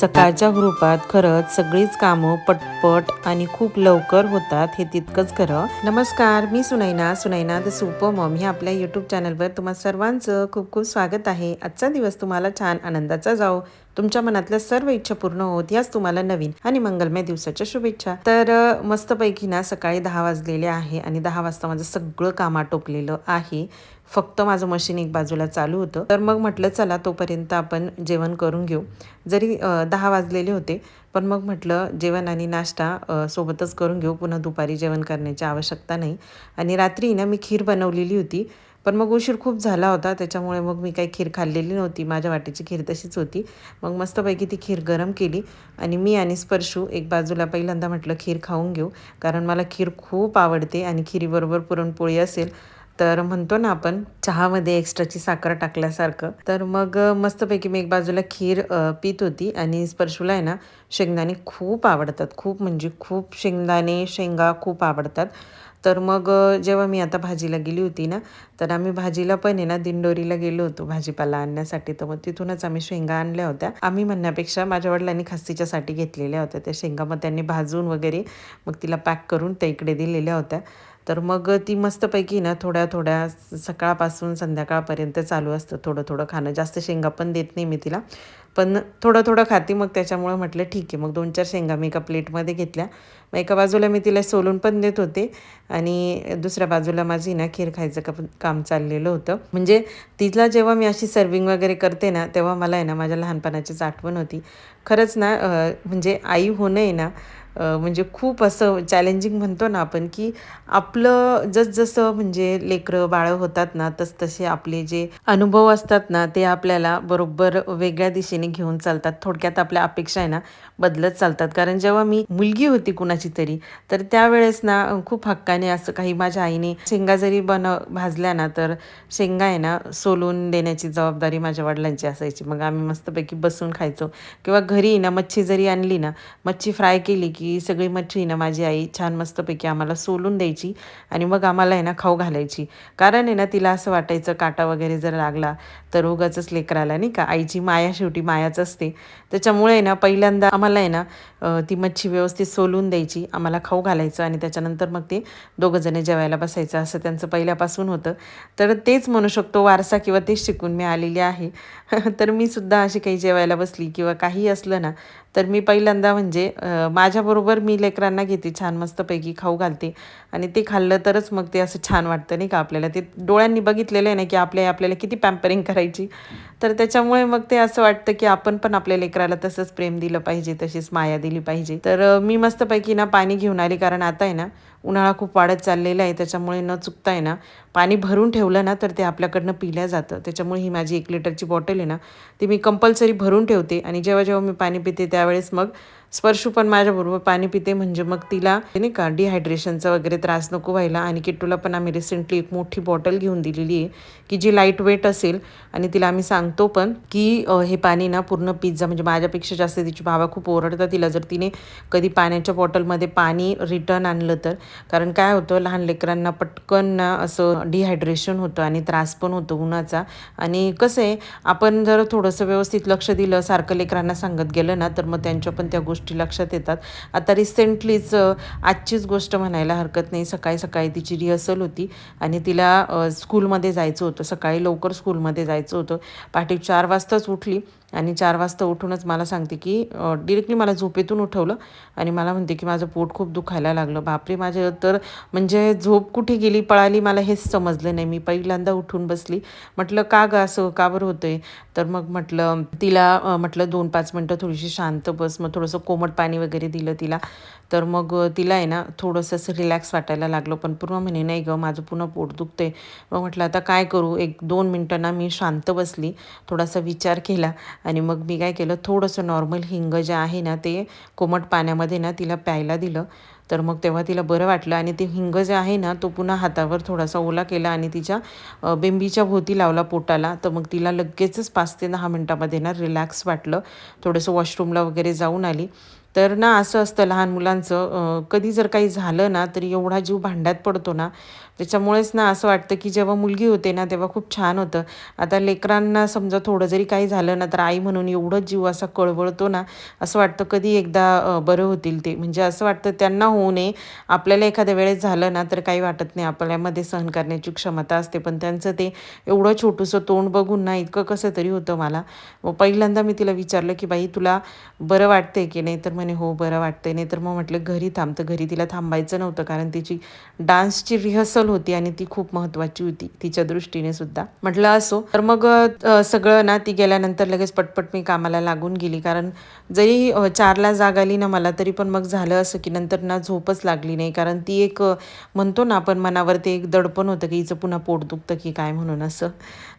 सकाळच्या ग्रुपात खरंच सगळीच कामं पटपट आणि खूप लवकर होतात हे तितकंच खरं. नमस्कार मी Sunaina. Sunaina the super mom ह्या आपल्या यूट्यूब चॅनलवर तुम्हा सर्वांचं खूप खूप स्वागत आहे. आजचा दिवस तुम्हाला छान आनंदाचा जाओ तुमच्या मनातल्या सर्व इच्छा पूर्ण होत याच तुम्हाला नवीन आणि मंगलमय दिवसाच्या शुभेच्छा. तर मस्तपैकी ना सकाळी दहा वाजलेले आहे आणि दहा वाजता माझं सगळं काम आटोपलेलं आहे. फक्त माझं मशीन एक बाजूला चालू होतं. तर मग म्हटलं चला तोपर्यंत आपण जेवण करून घेऊ. जरी दहा वाजलेले होते पण मग म्हटलं जेवण आणि नाश्ता सोबतच करून घेऊ. पुन्हा दुपारी जेवण करण्याची आवश्यकता नाही. आणि रात्री ना मी खीर बनवलेली होती. पण मग उशीर खूप झाला होता त्याच्यामुळे मग मी काही खीर खाल्लेली नव्हती. माझ्या वाटेची खीर तशीच होती. मग मस्तपैकी ती खीर गरम केली आणि मी आणि स्पर्शू एक बाजूला पहिल्यांदा म्हटलं खीर खाऊन घेऊ कारण मला खीर खूप आवडते आणि खिरीबरोबर पुरणपोळी असेल तर म्हणतो ना आपण चहामध्ये एक्स्ट्राची साखर टाकल्यासारखं. तर मग मस्तपैकी मी एक बाजूला खीर पित होती आणि स्पर्शूला आहे ना शेंगदाणे खूप आवडतात. खूप म्हणजे खूप शेंगदाणे शेंगा खूप आवडतात. तर मग जेव्हा मी आता भाजीला गेली होती ना तर आम्ही भाजीला पण आहे ना दिंडोरीला गेलो होतो भाजीपाला आणण्यासाठी. तर मग तिथूनच आम्ही शेंगा आणल्या होत्या. आम्ही म्हणण्यापेक्षा माझ्या वडिलांनी खास्तीच्यासाठी घेतलेल्या होत्या. त्या शेंगा मग त्यांनी भाजून वगैरे मग तिला पॅक करून त्या इकडे दिलेल्या होत्या. तर मग ती मस्तपैकी ना थोड्या थोड्या सकाळपासून संध्याकाळपर्यंत चालू असतं. थोडं थोडं खाणं. जास्त शेंगा पण देत नाही मी तिला. पण थोडं थोडं खाते मग त्याच्यामुळं म्हटलं ठीक आहे. मग दोन चार शेंगा मी एका प्लेटमध्ये घेतल्या. मग एका बाजूला मी तिला सोलून पण देत होते. आणि दुसऱ्या बाजूला माझी ना खीर खायचं का काम चाललेलं होतं. म्हणजे तिला जेव्हा मी अशी सर्विंग वगैरे करते ना तेव्हा मला आहे ना माझ्या लहानपणाचीच आठवण होती. खरंच ना म्हणजे आई होणं आहे ना म्हणजे खूप असं चॅलेंजिंग म्हणतो ना आपण की आपलं जसजसं म्हणजे लेकरं बाळं होतात ना तस तसे आपले जे अनुभव असतात ना ते आपल्याला बरोबर वेगळ्या दिशेने घेऊन चालतात. थोडक्यात आपल्या अपेक्षा आहे ना बदलत चालतात. कारण जेव्हा मी मुलगी होती कुणाची तरी तर त्यावेळेस ना खूप हक्काने असं काही माझ्या आईने शेंगा जरी बन भाजल्या ना तर शेंगा आहे ना सोलून देण्याची जबाबदारी माझ्या वडिलांची असायची. मग आम्ही मस्तपैकी बसून खायचो. किंवा घरी ना मच्छी जरी आणली ना मच्छी फ्राय केली की की सगळी मच्छी ना माझी आई छान मस्तपैकी आम्हाला सोलून द्यायची आणि मग आम्हाला आहे ना खाऊ घालायची. कारण आहे ना तिला असं वाटायचं काटा वगैरे जर लागला तर उगाचच लेकराला नाही का आईची माया शेवटी मायाच असते. त्याच्यामुळे ना पहिल्यांदा आम्हाला आहे ना ती मच्छी व्यवस्थित सोलून द्यायची आम्हाला खाऊ घालायचं आणि त्याच्यानंतर मग ते दोघंजणं जेवायला बसायचं असं त्यांचं पहिल्यापासून होतं. तर तेच म्हणू शकतो वारसा किंवा तेच शिकून मी आलेली आहे. तर मी सुद्धा अशी काही जेवायला बसली किंवा काही असलं ना तर मी पहिल्यांदा म्हणजे माझ्याबरोबर मी लेकरांना घेते छान मस्तपैकी खाऊ घालते. आणि ते खाल्लं तरच मग ते असं छान वाटतं नाही का आपल्याला? ते डोळ्यांनी बघितलेलं आहे ना की आपल्या आपल्याला किती पॅम्परिंग करायची. तर त्याच्यामुळे मग ते असं वाटतं की आपण पण आपल्या लेकराला तसंच प्रेम दिलं पाहिजे तशीच माया दिली पाहिजे. तर मी मस्तपैकी ना पाणी घेऊन आली कारण आता आहे ना उन्हाळा खूप वाढत चाललेला आहे त्याच्यामुळे न चुकता आहे ना पाणी भरून ठेवलं ना तर ते आपल्याकडनं पिल्या जातं. त्याच्यामुळे ही माझी एक लिटरची बॉटल आहे ना ती मी कंपल्सरी भरून ठेवते आणि जेव्हा जेव्हा मी पाणी पिते त्यावेळेस मग स्पर्शू पण माझ्याबरोबर पाणी पिते म्हणजे मग तिला नाही का डिहायड्रेशनचा वगैरे त्रास नको व्हायला. आणि किट्टूला पण आम्ही रिसेंटली एक मोठी बॉटल घेऊन दिलेली आहे की जी लाइट वेट असेल. आणि तिला आम्ही सांगतो पण की हे पाणी ना पूर्ण पिझ्झा म्हणजे माझ्यापेक्षा जास्त तिची बाबा खूप ओरडतात तिला. जर तिने कधी पाण्याच्या बॉटलमध्ये पाणी रिटर्न आणलं तर. कारण काय होतं लहान लेकरांना पटकन ना असं डिहायड्रेशन होतं आणि त्रास पण होतो उन्हाचा. आणि कसं आहे आपण जर थोडंसं व्यवस्थित लक्ष दिलं सारखं लेकरांना सांगत गेलं ना तर मग त्यांच्या पण त्या गोष्टी गोष्टी लक्षात येतात. आता रिसेंटलीच आजचीच गोष्ट म्हणायला हरकत नाही. सकाळी सकाळी तिची रिहर्सल होती आणि तिला स्कूलमध्ये जायचं होतं. सकाळी लवकर स्कूलमध्ये जायचं होतं. पहाटे चार वाजताच उठली. आणि चार वाजता उठूनच मला सांगते की डिरेक्टली मला झोपेतून उठवलं आणि मला म्हणते की माझं पोट खूप दुखायला लागलं. बापरे माझे तर म्हणजे झोप कुठे गेली पळाली मला हेच समजलं नाही. मी पहिल्यांदा उठून बसली. म्हटलं का ग असं? का बरं होतंय? तर मग म्हटलं तिला म्हटलं दोन पाच मिनटं थोडीशी शांत बस. मग थोडंसं कोमट पाणी वगैरे दिलं तिला. तर मग तिला आहे ना थोडंसं असं रिलॅक्स वाटायला लागलं. पण पूर्ण म्हणे नाही गं माझं पुन्हा पोट दुखतंय. मग म्हटलं आता काय करू? एक दोन मिनटं ना मी शांत बसली. थोडासा विचार केला. आणि मग मी काय केलं थोडंसं नॉर्मल हिंग जे आहे ना ते कोमट पाण्यामध्ये ना तिला प्यायला दिलं. तर मग तेव्हा तिला बरं वाटलं आणि ते हिंग जे आहे ना तो पुन्हा हातावर थोडासा ओला केला आणि तिच्या बिंबीच्या बेंबीच्या भोवती लावला पोटाला. तर मग तिला लगेचच पाच ते दहा मिनटामध्ये ना रिलॅक्स वाटलं. थोडंसं वॉशरूमला वगैरे जाऊन आली. तर ना असं असतं लहान मुलांचं कधी जर काही झालं ना तरी एवढा जीव भांड्यात पडतो ना त्याच्यामुळेच ना असं वाटतं की जेव्हा मुलगी होते ना तेव्हा खूप छान होतं. आता लेकरांना समजा थोडं जरी काही झालं ना तर आई म्हणून एवढं जीव असा कळवळतो ना असं वाटतं कधी एकदा बरं होतील ते. म्हणजे असं वाटतं त्यांना होऊ नये. आपल्याला एखाद्या वेळेस झालं ना तर काही वाटत नाही. आपल्यामध्ये सहन करण्याची क्षमता असते. पण त्यांचं ते एवढं छोटूसं तोंड बघून ना इतकं कसं तरी होतं मला. मग पहिल्यांदा मी तिला विचारलं की बाई तुला बरं वाटतंय की नाही? तर म्हणे हो बरं वाटतंय. नाही तर मग म्हटलं घरी थांब. तर घरी तिला थांबायचं नव्हतं कारण तिची डान्सची रिहर्सल होती आणि ती खूप महत्त्वाची होती तिच्या दृष्टीने सुद्धा. म्हटलं असो. तर मग सगळं ना ती गेल्यानंतर लगेच पटपट मी कामाला लागून गेली कारण जरी चारला जाग आली ना मला तरी पण मग झालं असं की नंतर ना झोपच लागली नाही कारण ती एक म्हणतो ना आपण मनावरती एक दडपण होतं की हिचं पुन्हा पोट दुखतं की काय म्हणून असं.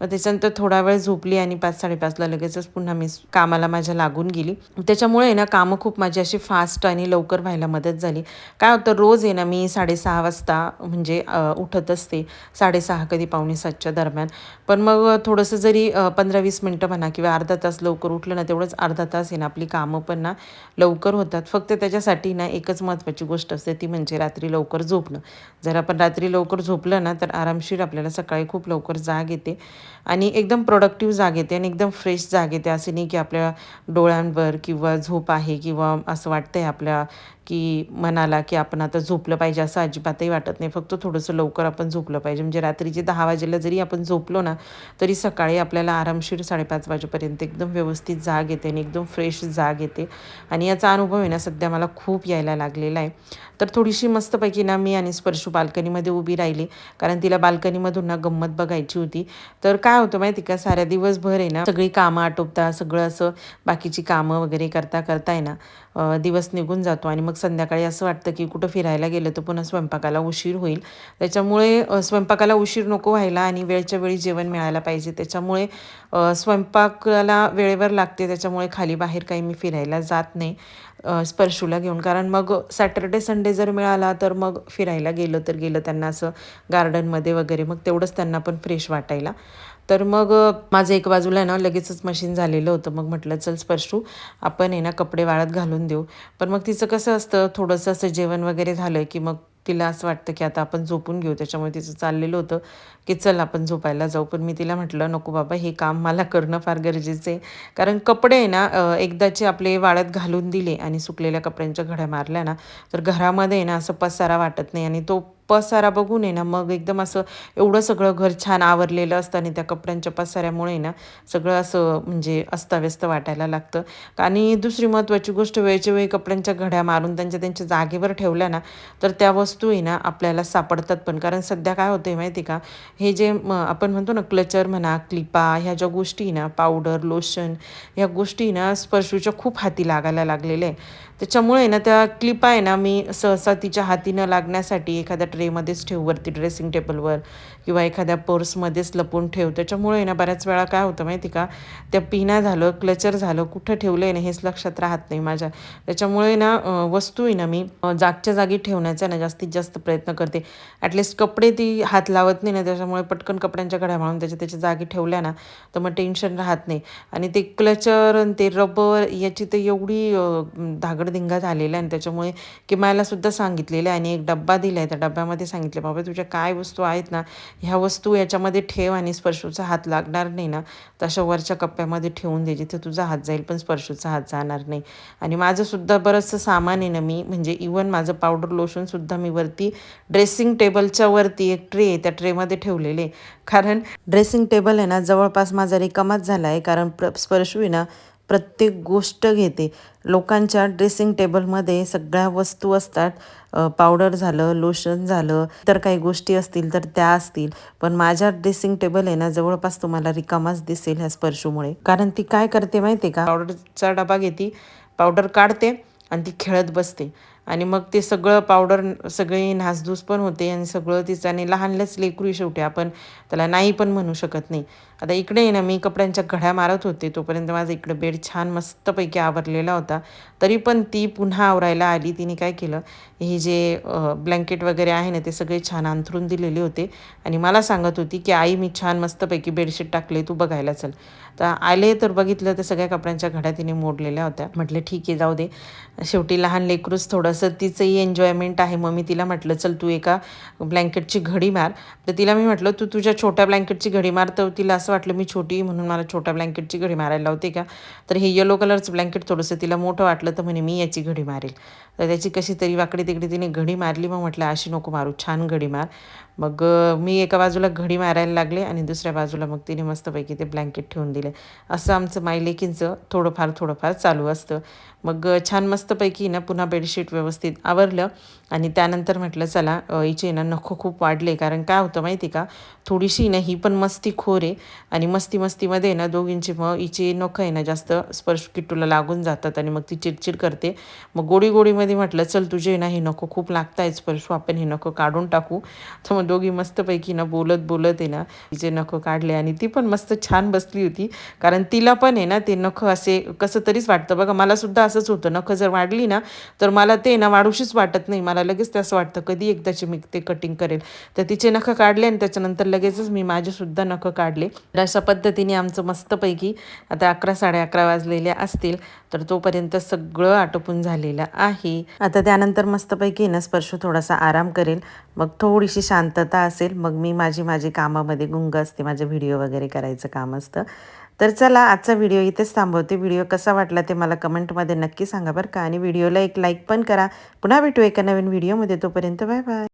त्याच्यानंतर थोडा वेळ झोपली आणि पाच साडेपाचला लगेचच पुन्हा मी कामाला माझ्या लागून गेली. त्याच्यामुळे ना कामं खूप माझी अशी फास्ट आणि लवकर व्हायला मदत झाली. काय होतं रोज आहे ना मी साडेसहा वाजता म्हणजे उठत असते. साडेसहा कधी पावणे सातच्या दरम्यान. पण मग थोडंसं जरी पंधरा वीस मिनटं म्हणा किंवा अर्धा तास लवकर उठलं ना तेवढंच अर्धा तास आहे ना आपली कामं पण ना लवकर होतात. फक्त त्याच्यासाठी ना एकच महत्त्वाची गोष्ट असते ती म्हणजे रात्री लवकर झोपणं. जर आपण रात्री लवकर झोपलं ना तर आरामशीर आपल्याला सकाळी खूप लवकर जाग येते. आणि एकदम प्रोडक्टिव्ह जाग येते आणि एकदम फ्रेश जाग येते. असे नाही की आपल्या डोळ्यांवर किंवा झोप आहे किंवा असं वाटतंय आपल्या की मनाला की आपण आता झोपलं पाहिजे असं अजिबातही वाटत नाही. फक्त थोडंसं लवकर आपण झोपलं पाहिजे. म्हणजे रात्रीचे दहा वाजेला जरी आपण झोपलो ना तरी सकाळी आपल्याला आरामशीर साडेपाच वाजेपर्यंत एकदम व्यवस्थित जाग येते आणि एकदम फ्रेश जाग येते. आणि याचा अनुभव आहे ना सध्या मला खूप यायला लागलेला आहे. तर थोडीशी मस्तपैकी ना मी आणि स्पर्शू बाल्कनीमध्ये उभी राहिली. कारण तिला बाल्कनीमधून ना गंमत बघायची होती. तर काय होतं माहिती का साऱ्या दिवसभर आहे ना सगळी कामं आटोपता सगळं असं बाकीची कामं वगैरे करता करता ना दिवस निघून जातो आणि मग संध्याकाळी असं वाटतं की कुठं फिरायला गेलं तर पुन्हा स्वयंपाकाला उशीर होईल. त्याच्यामुळे स्वयंपाकाला उशीर नको व्हायला आणि वेळच्या वेळी जेवण मिळायला पाहिजे. त्याच्यामुळे स्वयंपाकाला वेळेवर लागते. त्याच्यामुळे खाली बाहेर काही मी फिरायला जात नाही स्पर्शूला घेऊन. कारण मग सॅटर्डे संडे जर मिळाला तर मग फिरायला गेलं तर गेलं. त्यांना असं गार्डनमध्ये वगैरे मग तेवढंच त्यांना पण फ्रेश वाटायला. तर मग माझं एक बाजूला ना लगेचच मशीन झालेलं होतं. मग म्हटलं चल स्पर्शू आपण आहे ना कपडे वाळत घालून देऊ. पण मग तिचं कसं असतं थोडंसं असं जेवण वगैरे झालं की मग तिला असं वाटतं की आता आपण झोपून घेऊ. त्याच्यामुळे तिचं चाललेलं होतं की चल आपण झोपायला जाऊ. पण मी तिला म्हटलं नको बाबा हे काम मला करणं फार गरजेचं आहे. कारण कपडे आहे ना एकदाचे आपले वाळत घालून दिले आणि सुकलेल्या कपड्यांच्या घड्या मारल्या ना तर घरामध्ये आहे ना असं पसारा वाटत नाही. आणि तो पसारा बघून आहे ना मग एकदम असं एवढं सगळं घर छान आवरलेलं असतं आणि त्या कपड्यांच्या पसाऱ्यामुळे ना सगळं असं म्हणजे अस्ताव्यस्त वाटायला लागतं. आणि दुसरी महत्त्वाची गोष्ट वेळच्या वेळी कपड्यांच्या घड्या मारून त्यांच्या त्यांच्या जागेवर ठेवल्या ना तर त्या वस्तू आहे ना आपल्याला सापडतात पण. कारण सध्या काय होतं आहे माहिती का हे जे म आपण म्हणतो ना क्लचर म्हणा क्लिपा ह्या ज्या गोष्टी ना पावडर लोशन ह्या गोष्टी ना स्पर्शूच्या खूप हाती लागायला लागलेल्या आहे. त्याच्यामुळे ना त्या क्लिपा आहे ना मी सहसा तिच्या हाती न लागण्यासाठी एखाद्या ट्रेमध्येच ठेवू वरती ड्रेसिंग टेबलवर किंवा एखाद्या पर्समध्येच लपून ठेव. त्याच्यामुळे ना बऱ्याच वेळा काय होतं माहिती का त्या पिना झालं क्लचर झालं कुठं ठेवलं आहे ना हेच लक्षात राहत नाही माझ्या. त्याच्यामुळे ना वस्तू आहे ना मी जागच्या जागी ठेवण्याचा ना जास्तीत जास्त प्रयत्न करते. ॲटलिस्ट कपडे ती हात लावत नाही ना त्याच्यामुळे पटकन कपड्यांच्या घड्या म्हणून त्याच्या त्याच्या जागी ठेवल्या ना तर मग टेन्शन राहत नाही. आणि ते क्लचर आणि ते रबर याची तर एवढी धागड धागडधिंगा झालेला आहे आणि त्याच्यामुळे किमायलासुद्धा सांगितलेलं आहे आणि एक डब्बा दिला आहे त्या डब्यामध्ये सांगितलं बाबा तुझ्या काय वस्तू आहेत ना ह्या वस्तू याच्यामध्ये ठेव आणि स्पर्शूचा हात लागणार नाही ना तशा वरच्या कप्प्यामध्ये ठेवून दे जिथे तुझा हात जाईल पण स्पर्शूचा हात जाणार नाही आणि माझंसुद्धा बरंचसं सामान आहे ना मी म्हणजे इवन माझं पावडर लोशनसुद्धा मी वरती ड्रेसिंग टेबलच्या वरती एक ट्रे आहे त्या ट्रेमध्ये ठेवलेले आहे. कारण ड्रेसिंग टेबल आहे ना जवळपास माझा रिकामाच झाला आहे कारण प्र स्पर्शू आहे ना प्रत्येक गोष्ट घेते. लोकांच्या ड्रेसिंग टेबलमध्ये सगळ्या वस्तू असतात. पावडर झालं लोशन झालं तर काही गोष्टी असतील तर त्या असतील. पण माझ्या ड्रेसिंग टेबल आहे ना जवळपास तुम्हाला रिकामाच दिसेल ह्या स्पर्शूमुळे. कारण ती काय करते माहिती आहे का पावडरचा डबा घेते पावडर काढते आणि ती खेळत बसते. आणि मग ते सगळं पावडर सगळी नासधूस पण होते आणि सगळं तिचं आणि लहानलंच लेकरू शेवटी आपण. त्याला नाही पण म्हणू शकत नाही. आता इकडे आहे ना मी कपड्यांच्या घड्या मारत होते तोपर्यंत माझा इकडे बेड छान मस्तपैकी आवरलेला होता. तरी पण ती पुन्हा आवरायला आली तिने काय केलं हे जे ब्लँकेट वगैरे आहे ना ते सगळे छान अंथरून दिलेले होते. आणि मला सांगत होती की आई मी छान मस्तपैकी बेडशीट टाकले तू बघायला चल. तर आले तर बघितलं तर सगळ्या कपड्यांच्या घड्या तिने मोडलेल्या होत्या. म्हटलं ठीक आहे जाऊ दे. शेवटी लहान लेकरूच थोडंसं तिचंही एन्जॉयमेंट आहे. मग मी तिला म्हटलं चल तू एका ब्लँकेटची घडी मार. तर तिला मी म्हटलं तू तुझ्या छोट्या ब्लँकेटची घडी मार तर तिला असं वाटलं मी छोटी म्हणून मला छोट्या ब्लँकेटची घडी मारायला लावते का? तर हे येलो कलरचं ब्लँकेट थोडंसं तिला मोठं वाटलं तर म्हणे मी याची घडी मारेल. तर त्याची कशी तरी वाकडी तिकडे तिने घडी मारली मग म्हटलं अशी नको मारू छान घडी मार. मग मी एका बाजूला घडी मारायला लागले आणि दुसऱ्या बाजूला मग तिने मस्तपैकी ते ब्लँकेट ठेवून दिले. असं आमचं मायलेकींचं थोडंफार थोडंफार चालू असतं. मग छान मस्तपैकी ना पुन्हा बेडशीट व्यवस्थित आवरलं आणि त्यानंतर म्हटलं चला हिचे ना नखो खूप वाढले. कारण काय होतं माहिती का? थोडीशी ना ही पण मस्ती खोर आहे. आणि मस्ती मस्तीमध्ये ना दोघींची मग हिचे नखं आहे ना जास्त स्पर्श किट्टूला लागून जातात आणि मग ती चिडचिड करते. मग गोडी गोडीमध्ये म्हटलं चल तुझे ना हे नको खूप लागत आहे स्पर्श आपण हे नको काढून टाकू. तर मग दोघी मस्तपैकी ना बोलत बोलत आहे ना तिचे नखं काढले आणि ती पण मस्त छान बसली होती. कारण तिला पण आहे ना ते नखं असे कसं तरीच वाटतं. बघा मला सुद्धा असंच होतं. नखं जर वाढली ना तर मला ते ना वाढूशीच वाटत नाही. मला लगेच ते असं वाटतं कधी एकदाची मी ते कटिंग करेल. तर तिचे नखं काढले आणि त्याच्यानंतर लगेचच मी माझेसुद्धा नखं काढले. तर अशा पद्धतीने आमचं मस्तपैकी आता अकरा साडे अकरा वाजलेले असतील तर तोपर्यंत सगळं आटोपून झालेलं आहे. आता त्यानंतर मस्तपैकी ना स्पर्श थोडासा आराम करेल. मग थोडीशी शांतता असेल मग मी माझी माझी कामामध्ये गुंग असते माझे व्हिडिओ वगैरे करायचं काम असतं. तर चला आजचा व्हिडिओ इथेच थांबवते. व्हिडिओ कसा वाटला ते मला कमेंटमध्ये नक्की सांगा बरं का. आणि व्हिडिओला एक लाईक पण करा. पुन्हा भेटू एका नवीन व्हिडिओमध्ये. तोपर्यंत बाय बाय.